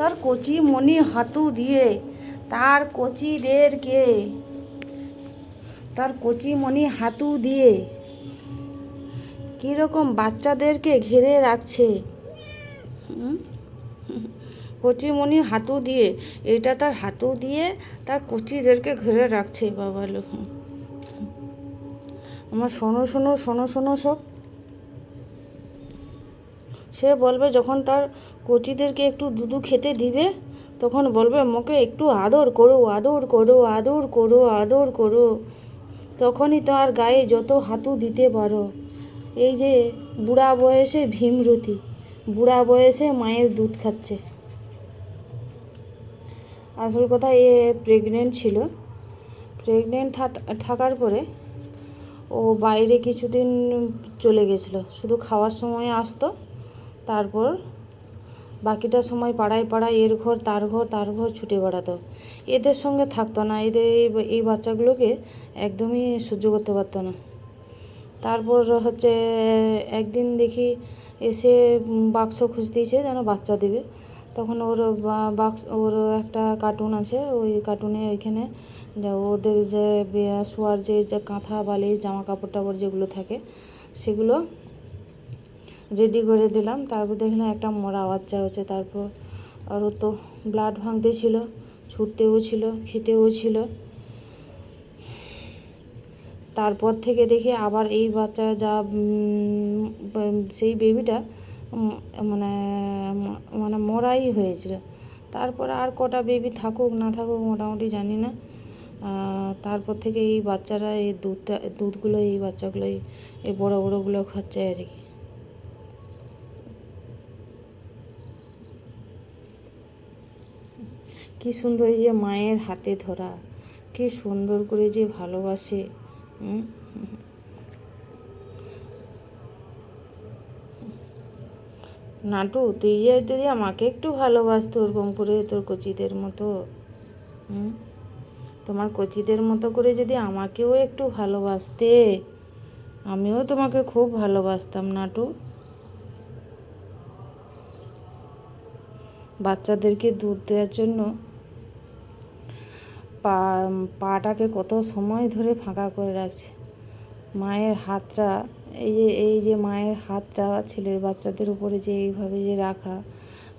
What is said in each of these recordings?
তার কচি মনি হাতু দিয়ে, তার কচিদেরকে, তার কচি মনি হাতু দিয়ে কীরকম বাচ্চাদেরকে ঘিরে রাখছে? কচিমণি হাতু দিয়ে, এটা তার হাতু দিয়ে তার কচিদেরকে ঘিরে রাখছে, বাবা লোক। আমার শোনো শোনো শোনো শোনো সব। সে বলবে, যখন তার কচিদেরকে একটু দুধু খেতে দিবে, তখন বলবে মোকে একটু আদর করো আদর করো আদর করো আদর করো। তখনই তার গায়ে যত হাতু দিতে পারো। এই যে বুড়া বয়সে ভীমরতি, বুড়া বয়সে মায়ের দুধ খাচ্ছে। আসল কথা এ প্রেগনেন্ট ছিল। প্রেগনেন্ট থাকার পরে ও বাইরে কিছুদিন চলে গেছিল, শুধু খাওয়ার সময় আসতো। তারপর বাকিটা সময় পাড়ায় পাড়ায় এর ঘর, তার ঘর তার ঘর ছুটে বেড়াতো। এদের সঙ্গে থাকতো না। এদের এই এই বাচ্চাগুলোকে একদমই সহ্য করতে পারতো না। তারপর হচ্ছে একদিন দেখি এসে বাক্স খুঁজতেছে যেন বাচ্চা দেবে। তখন ওর বাক্স, ওর একটা কার্টুন আছে। ওই কার্টুনে ওইখানে ওদের যে শোয়ার যে কাঁথা, বালিশ, জামা কাপড় টাপড় যেগুলো থাকে, সেগুলো রেডি করে দিলাম। তারপর দেখলাম একটা মরা বাচ্চা হচ্ছে। তারপর আর তো ব্লাড ভাঙতে ছিল, ছুটতেও ছিল, খেতেও ছিল। তারপর থেকে দেখি আবার এই বাচ্চা যা সেই বেবিটা মানে মানে মরাই হয়েছিল। তারপর আর কটা বেবি থাকুক, না থাকুক, মোটামুটি জানি না। তারপর থেকে এই বাচ্চারা, এই দুধটা, দুধগুলো, এই বাচ্চাগুলোই এই বড়ো বড়োগুলো খাচ্ছে আর কি। কি সুন্দর যে মায়ের হাতে ধরা, কি সুন্দর করে যে ভালোবাসে নাটু, তুই যে যদি আমাকে একটু ভালোবাসতো ওরকম করে তোর কচিদের মতো হুম তোমার কচিদের মতো করে যদি আমাকেও একটু ভালোবাসতে, আমিও তোমাকে খুব ভালোবাসতাম নাটু। বাচ্চাদেরকে দুধ দেওয়ার জন্য পা, পাটাকে কত সময় ধরে ফাঁকা করে রাখছে? মায়ের হাতটা, এই যে এই যে মায়ের হাতটা ছেলে বাচ্চাদের উপরে যে এইভাবে যে রাখা,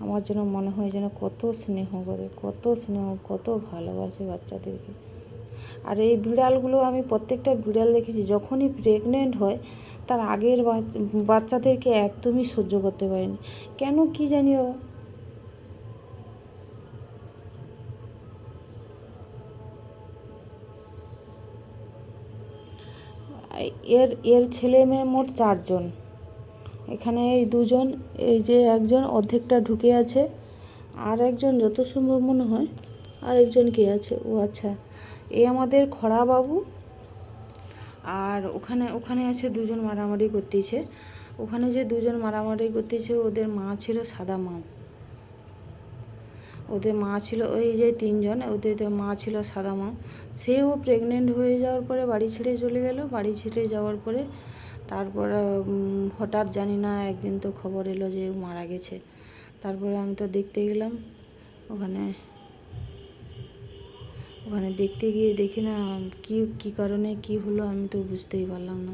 আমার যেন মনে হয় যেন কত স্নেহ করে, কত স্নেহ, কত ভালোবাসে বাচ্চাদেরকে। আর এই বিড়ালগুলো, আমি প্রত্যেকটা বিড়াল দেখেছি, যখনই প্রেগনেন্ট হয়, তার আগের বাচ্চাদেরকে একদমই সহ্য করতে পারেনি। কেন কি জানি এর এর ছেলে মেয়ে মোট চারজন। এখানে এই দুজন, এই যে একজন অর্ধেকটা ঢুকে আছে, আর একজন যত সম্ভব মনে হয় আর একজন কে আছে। ও আচ্ছা এ আমাদের খরা বাবু, আর ওখানে ওখানে আছে দুজন মারামারি করতেছে। ওখানে যে দুজন মারামারি করতেছে, ওদের মা ছিল সাদা মা। ওদের মা ছিল, ওই যে তিনজন, ওদের মা ছিল সাদা মা। সেও প্রেগনেন্ট হয়ে যাওয়ার পরে বাড়ি ছেড়ে চলে গেল। বাড়ি ছেড়ে যাওয়ার পরে তারপর হঠাৎ জানি না, একদিন তো খবর এলো যে মারা গেছে। তারপরে আমি তো দেখতে গেলাম, ওখানে ওখানে দেখতে গিয়ে দেখি না, কি, কী কারণে কি হলো আমি তো বুঝতেই পারলাম না।